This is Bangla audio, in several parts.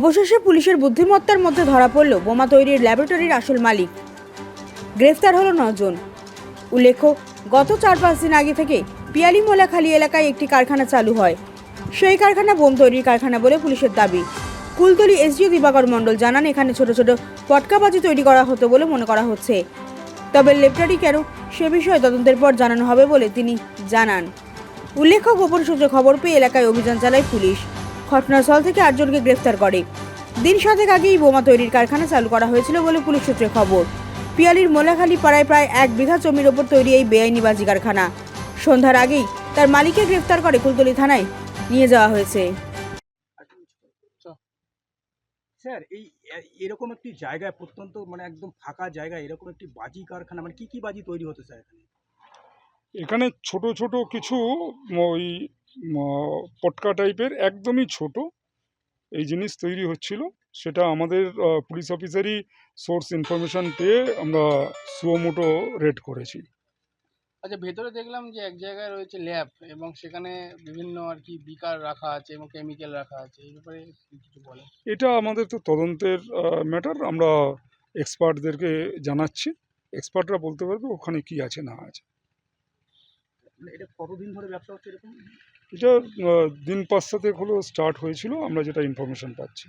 অবশেষে পুলিশের বুদ্ধিমত্তার মধ্যে ধরা পড়ল বোমা তৈরির ল্যাবরেটরির আসল মালিক। গ্রেফতার হলো নজন। উল্লেখ্য, গত চার পাঁচ দিন আগে থেকে পিয়ালি মোলাখালী এলাকায় একটি কারখানা চালু হয়। সেই কারখানা বোম তৈরির কারখানা বলে পুলিশের দাবি। কুলতলি এসডিও দিবাকর মণ্ডল জানান, এখানে ছোট ছোট পটকাবাজি তৈরি করা হতো বলে মনে করা হচ্ছে। তবে ল্যাবরেটরি কেন সে বিষয়ে তদন্তের পর জানানো হবে বলে তিনি জানান। উল্লেখ্য, গোপন সূত্রে খবর পেয়ে এলাকায় অভিযান চালায় পুলিশ। ঘটনাস্থল থেকে আটজনকে গ্রেফতার করে। দিন সাতেক আগেই বোমা তৈরির কারখানা চালু করা হয়েছিল বলে পুলিশ সূত্রে খবর। পিয়ালির মোলাখালী পাড়ায় প্রায় এক বিঘা জমির ওপর তৈরি এই বেআইনি বাজি কারখানা। সন্ধ্যার আগেই তার মালিককে গ্রেফতার করে কুলতলি থানায় নিয়ে যাওয়া হয়েছে। স্যার এই এরকম একটি জায়গায় প্রত্যন্ত মানে একদম ফাঁকা জায়গায় এরকম একটি বাজি কারখানা মানে কি কি বাজি তৈরি হতো স্যার এখানে? এখানে ছোট ছোট কিছু ওই পটকা টাইপের একদমই ছোট এই জিনিস তৈরি হচ্ছিল। সেটা আমাদের পুলিশ অফিসারই সোর্স ইনফরমেশন পেয়ে আমরা সুয়োমোটো রেড করেছি। আচ্ছা ভেতরে দেখলাম যে এক জায়গায় রয়েছে ল্যাব এবং সেখানে বিভিন্ন আর কি বিকার রাখা আছে এবং কেমিক্যাল রাখা আছে। এই ব্যাপারে কিছু বলেন। এটা আমাদের তো তদন্তের ম্যাটার আমরা এক্সপার্টদেরকে জানাচ্ছি। এক্সপার্টরা বলতে পারবে ওখানে কি আছে না আছে। এটা কতদিন ধরে ব্যবসা হচ্ছে এরকম? এটা দিন পাঁচ সাতেক হলো স্টার্ট হয়েছিল আমরা যেটা ইনফরমেশন পাচ্ছি।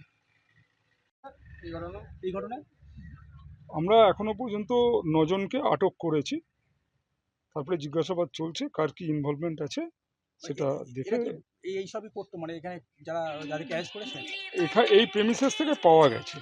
আমরা এখনও পর্যন্ত নজনকে আটক করেছি। তারপরে জিজ্ঞাসাবাদ চলছে কার কি ইনভলভমেন্ট আছে সেটা দেখে এরা এই এই সবই করতো মানে এখানে যারা যাদেরকে অ্যারেস্ট করেছে? এই প্রেমিসেস থেকে পাওয়া গেছে।